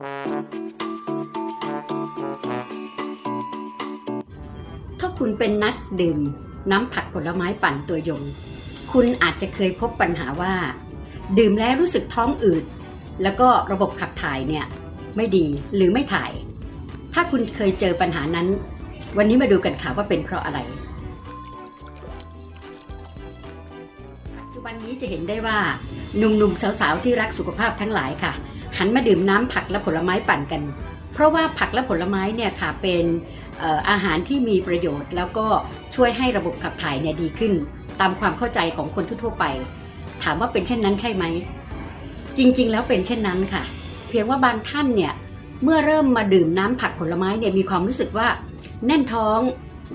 ถ้าคุณเป็นนักดื่มน้ำผักผลไม้ปั่นตัวยง คุณอาจจะเคยพบปัญหาว่า ดื่มแล้วรู้สึกท้องอืด แล้วก็ระบบขับถ่ายเนี่ยไม่ดีหรือไม่ถ่าย ถ้าคุณเคยเจอปัญหานั้น วันนี้มาดูกันค่ะว่าเป็นเพราะอะไรปัจจุบันนี้จะเห็นได้ว่าหนุ่มๆสาวๆที่รักสุขภาพทั้งหลายค่ะ หันมาดื่มน้ำผักและผลไม้ปั่นกัน เพราะว่าผักและผลไม้เนี่ยค่ะเป็นอาหารที่มีประโยชน์ แล้วก็ช่วยให้ระบบขับถ่ายเนี่ยดีขึ้น ตามความเข้าใจของคนทั่วไป ถามว่าเป็นเช่นนั้นใช่ไหม จริงๆ แล้วเป็นเช่นนั้นค่ะ เพียงว่าบางท่านเนี่ยเมื่อเริ่มมาดื่มน้ำผักผลไม้เนี่ยมีความรู้สึกว่า แน่นท้อง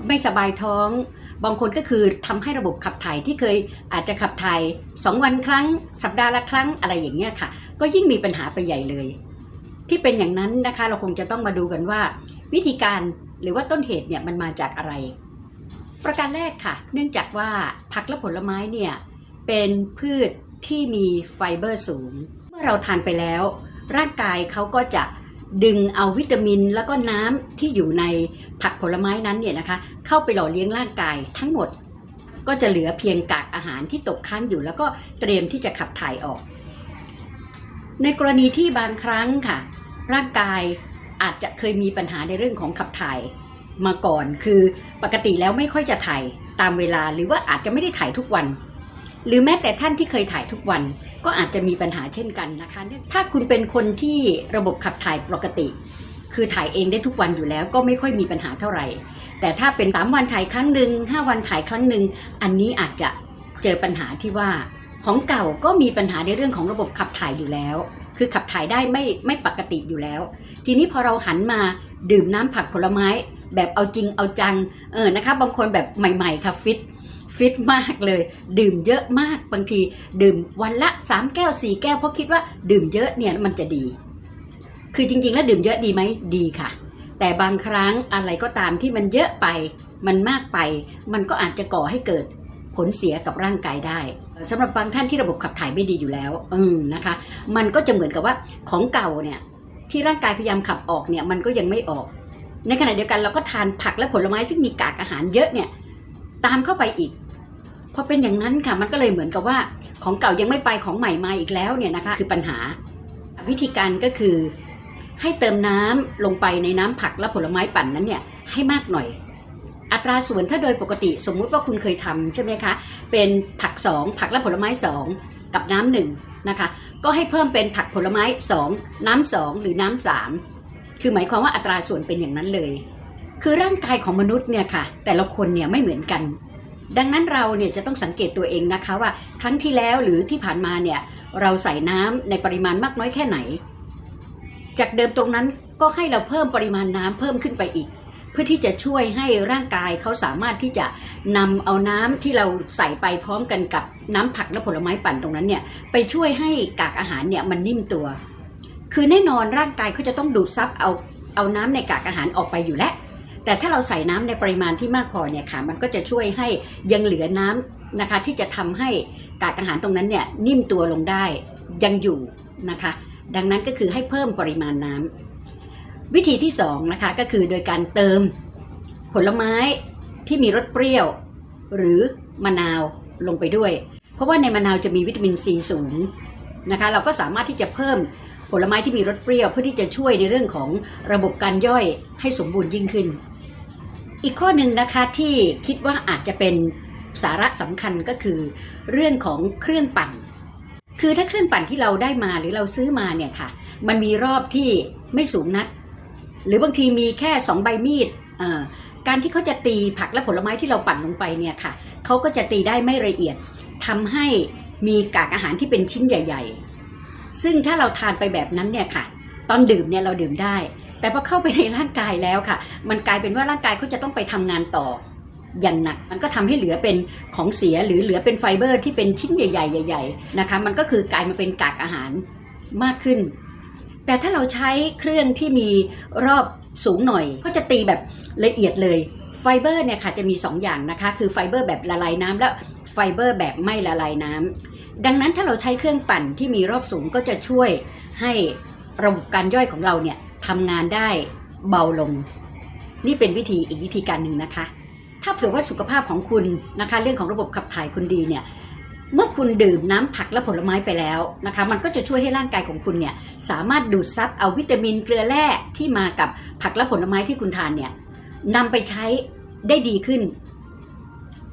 ไม่สบายท้อง บางคนก็คือทำให้ระบบขับถ่ายที่เคยอาจจะขับถ่าย 2 วันครั้ง สัปดาห์ละครั้งอะไรอย่างเงี้ยค่ะ ก็ยิ่งมีปัญหาไปใหญ่เลย ที่เป็นอย่างนั้นนะคะเราคงจะต้องมาดูกันว่า วิธีการหรือว่าต้นเหตุเนี่ยมันมาจากอะไร ประการแรกค่ะ เนื่องจากว่าผักและผลไม้เนี่ยเป็นพืชที่มีไฟเบอร์สูง เมื่อเราทานไปแล้ว ร่างกายเขาก็จะดึงเอาวิตามินแล้วก็น้ำที่อยู่ในผักผลไม้นั้นเนี่ยนะคะ เข้าไปหล่อเลี้ยงร่างกายทั้งหมด ก็จะเหลือเพียงกากอาหารที่ตกค้างอยู่ แล้วก็เตรียมที่จะขับถ่ายออก ในกรณีที่บางครั้งค่ะ ร่างกายอาจจะเคยมีปัญหาในเรื่องของขับถ่ายมาก่อน คือปกติแล้วไม่ค่อยจะถ่ายตามเวลาหรือว่าอาจจะไม่ได้ถ่ายทุกวัน หรือแม้แต่ท่านที่เคยถ่ายทุกวัน ก็อาจจะมีปัญหาเช่นกันนะคะเนื่องถ้าคุณเป็นคนที่ระบบขับถ่ายปกติ คือถ่ายเองได้ทุกวันอยู่แล้ว ก็ไม่ค่อยมีปัญหาเท่าไหร่ แต่ถ้าเป็น 3 วันถ่ายครั้งหนึ่ง5 วันถ่ายครั้งหนึ่งอันนี้อาจจะเจอปัญหาที่ว่า ของเก่าก็มีปัญหาในเรื่องของระบบขับถ่ายอยู่แล้ว คือขับถ่ายได้ไม่ไม่ปกติอยู่แล้ว ทีนี้พอเราหันมาดื่มน้ำผักผลไม้ แบบเอาจริงเอาจัง เออนะคะ บางคนแบบใหม่ ๆ ค่ะฟิตฟิตมากเลย ดื่มเยอะมากบางที ดื่มวันละ 3 แก้ว 4 แก้วเพราะคิดว่าดื่มเยอะเนี่ยมันจะดี คือจริง ๆ แล้วดื่มเยอะดีไหมดีค่ะ แต่บางครั้งอะไรก็ตามที่มันเยอะไป มันมากไป มันก็อาจจะก่อให้เกิด ผลเสียกับร่างกายได้สำหรับบางท่านที่ระบบขับถ่ายไม่ดีอยู่แล้วอืมนะคะ มันก็จะเหมือนกับว่าของเก่าเนี่ยที่ร่างกายพยายามขับออกเนี่ยมันก็ยังไม่ออก ในขณะเดียวกันเราก็ทานผักและผลไม้ซึ่งมีกากอาหารเยอะเนี่ยตามเข้าไปอีกพอเป็นอย่างนั้นค่ะมันก็เลยเหมือนกับว่าของเก่ายังไม่ไปของใหม่มาอีกแล้วเนี่ยนะคะคือปัญหาวิธีการก็คือให้เติมน้ำลงไปในน้ำผักและผลไม้ปั่นนั้นเนี่ยให้มากหน่อย อัตราส่วนถ้าโดยปกติสมมุติว่าคุณเคยทำใช่ไหมคะ เป็นผัก 2 ผักและผลไม้ 2 กับน้ำหนึ่งนะคะก็ให้เพิ่มเป็นผักผลไม้ 2 น้ำสองหรือน้ำสามคือหมายความว่าอัตราส่วนเป็นอย่างนั้นเลย คือร่างกายของมนุษย์เนี่ยค่ะแต่ละคนเนี่ยไม่เหมือนกัน ดังนั้นเราเนี่ยจะต้องสังเกตตัวเองนะคะว่าครั้งที่แล้วหรือที่ผ่านมาเนี่ยเราใส่น้ำในปริมาณมากน้อยแค่ไหน จากเดิมตรงนั้นก็ให้เราเพิ่มปริมาณน้ำเพิ่มขึ้นไปอีก พื่อที่จะช่วยให้ร่างกายเขาสามารถที่จะนำเอาน้ำที่เราใส่ไปพร้อมกันกับน้ำผักและผลไม้ปั่นตรงนั้นเนี่ยไปช่วยให้กากอาหารเนี่ยมันนิ่มตัว คือแน่นอนร่างกายเขาจะต้องดูดซับเอาเอาน้ำในกากอาหารออกไปอยู่แล้วแต่ถ้าเราใส่น้ำในปริมาณที่มากพอเนี่ยค่ะมันก็จะช่วยให้ยังเหลือน้ำนะคะที่จะทำให้กากอาหารตรงนั้นเนี่ยนิ่มตัวลงได้ยังอยู่นะคะ ดังนั้นก็คือให้เพิ่มปริมาณน้ำ วิธีที่สองนะคะก็คือโดยการเติมผลไม้ที่มีรสเปรี้ยว หรือมะนาวลงไปด้วย เพราะว่าในมะนาวจะมีวิตามินซีสูงนะคะเราก็สามารถที่จะเพิ่มผลไม้ที่มีรสเปรี้ยว เพื่อที่จะช่วยในเรื่องของระบบการย่อยให้สมบูรณ์ยิ่งขึ้น อีกข้อหนึ่งนะคะที่คิดว่าอาจจะเป็นสาระสำคัญก็คือ เรื่องของเครื่องปั่น คือถ้าเครื่องปั่นที่เราได้มาหรือเราซื้อมาเนี่ยค่ะ มันมีรอบที่ไม่สูงนัก หรือบางทีมีแค่ 2 ใบมีดการที่เขาจะตีผักและผลไม้ที่เราปั่นลงไปเนี่ยค่ะเขาก็จะตีได้ไม่ละเอียดทำให้มีกากอาหารที่เป็นชิ้นใหญ่ ๆ ซึ่งถ้าเราทานไปแบบนั้นเนี่ยค่ะ ตอนดื่มเนี่ยเราดื่มได้ แต่พอเข้าไปในร่างกายแล้วค่ะ มันกลายเป็นว่าร่างกายเขาจะต้องไปทำงานต่ออย่างหนักมันก็ทำให้เหลือเป็นของเสียหรือเหลือเป็นไฟเบอร์ที่เป็นชิ้นใหญ่ๆใหญ่ๆนะคะมันก็คือกลายมาเป็นกากอาหารมากขึ้น แต่ถ้าเราใช้เครื่องที่มีรอบสูงหน่อย ก็จะตีแบบละเอียดเลยไฟเบอร์เนี่ยค่ะจะมี 2 อย่างนะคะ คือไฟเบอร์แบบละลายน้ำและไฟเบอร์แบบไม่ละลายน้ำดังนั้นถ้าเราใช้เครื่องปั่นที่มีรอบสูงก็จะช่วยให้ระบบการย่อยของเราเนี่ยทำงานได้เบาลง นี่เป็นวิธีอีกวิธีการหนึ่งนะคะ ถ้าเผื่อว่าสุขภาพของคุณนะคะ เรื่องของระบบขับถ่ายคุณดีเนี่ย เมื่อคุณดื่มน้ำผักและผลไม้ไปแล้วนะคะ มันก็จะช่วยให้ร่างกายของคุณเนี่ยสามารถดูดซับเอาวิตามินเกลือแร่ที่มากับผักและผลไม้ที่คุณทานเนี่ยนำไปใช้ได้ดีขึ้น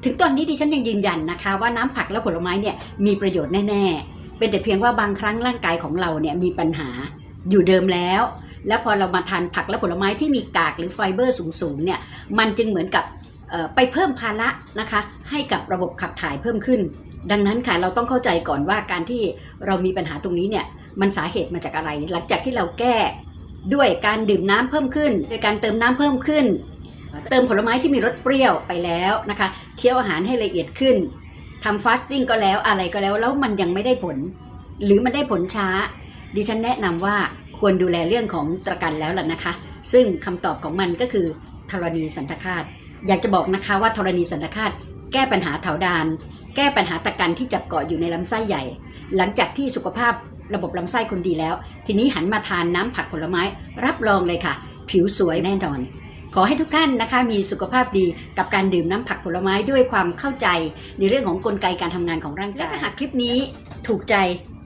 ถึงตอนนี้ดิฉันยังยืนยันนะคะ ว่าน้ำผักและผลไม้เนี่ยมีประโยชน์แน่ ๆ เป็นแต่เพียงว่าบางครั้งร่างกายของเราเนี่ยมีปัญหาอยู่เดิมแล้ว แล้วพอเรามาทานผักและผลไม้ที่มีกากหรือไฟเบอร์สูงๆเนี่ยมันจึงเหมือนกับไปเพิ่มภาระนะคะ ให้กับระบบขับถ่ายเพิ่มขึ้น ดังนั้นค่ะเราต้องเข้าใจก่อนว่าการที่เรามีปัญหาตรงนี้เนี่ยมันสาเหตุมาจากอะไร หลังจากที่เราแก้ด้วยการดื่มน้ำเพิ่มขึ้น โดยการเติมน้ำเพิ่มขึ้น เติมผลไม้ที่มีรสเปรี้ยวไปแล้วนะคะเคี้ยวอาหารให้ละเอียดขึ้นทำฟาสติ้งก็แล้วอะไรก็แล้วแล้วมันยังไม่ได้ผล หรือมันได้ผลช้า ดิฉันแนะนำว่าควรดูแลเรื่องของตระกันแล้วล่ะนะคะ ซึ่งคำตอบของมันก็คือธรณีสันตคาตอยากจะบอกนะคะว่าธรณีสันตคาต แก้ปัญหาเถาดาน แก้ปัญหาตะกันที่จับเกาะอยู่ในลำไส้ใหญ่ หลังจากที่สุขภาพระบบลำไส้คุณดีแล้ว ทีนี้หันมาทานน้ำผักผลไม้รับรองเลยค่ะ ผิวสวยแน่นอน ขอให้ทุกท่านนะคะมีสุขภาพดีกับการดื่มน้ำผักผลไม้ด้วยความเข้าใจ ในเรื่องของกลไกการทำงานของร่างกายและถ้าหากคลิปนี้ถูกใจ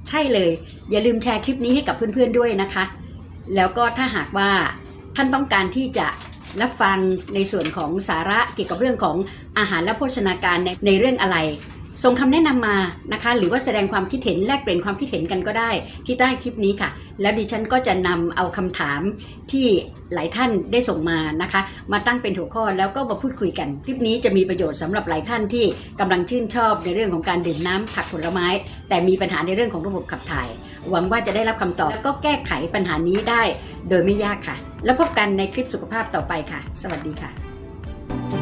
ใช่เลย อย่าลืมแชร์คลิปนี้ให้กับเพื่อนๆด้วยนะคะ แล้วก็ถ้าหากว่าท่านต้องการที่จะ รับฟังในส่วนของสาระเกี่ยวกับเรื่องของอาหารและโภชนาการในในเรื่องอะไรส่งคำแนะนำมานะคะ หรือว่าแสดงความคิดเห็นแลกเปลี่ยนความคิดเห็นกันก็ได้ ที่ใต้คลิปนี้ค่ะ แล้วดิฉันก็จะนำเอาคำถามที่หลายท่านได้ส่งมานะคะ มาตั้งเป็นหัวข้อแล้วก็มาพูดคุยกัน คลิปนี้จะมีประโยชน์สำหรับหลายท่านที่กำลังชื่นชอบในเรื่องของการดื่มน้ำผักผลไม้ แต่มีปัญหาในเรื่องของระบบขับถ่าย หวังว่าจะได้รับคำตอบแล้วก็แก้ไขปัญหานี้ได้ โดยไม่ยากค่ะ แล้วพบกันในคลิปสุขภาพต่อไปค่ะ สวัสดีค่ะ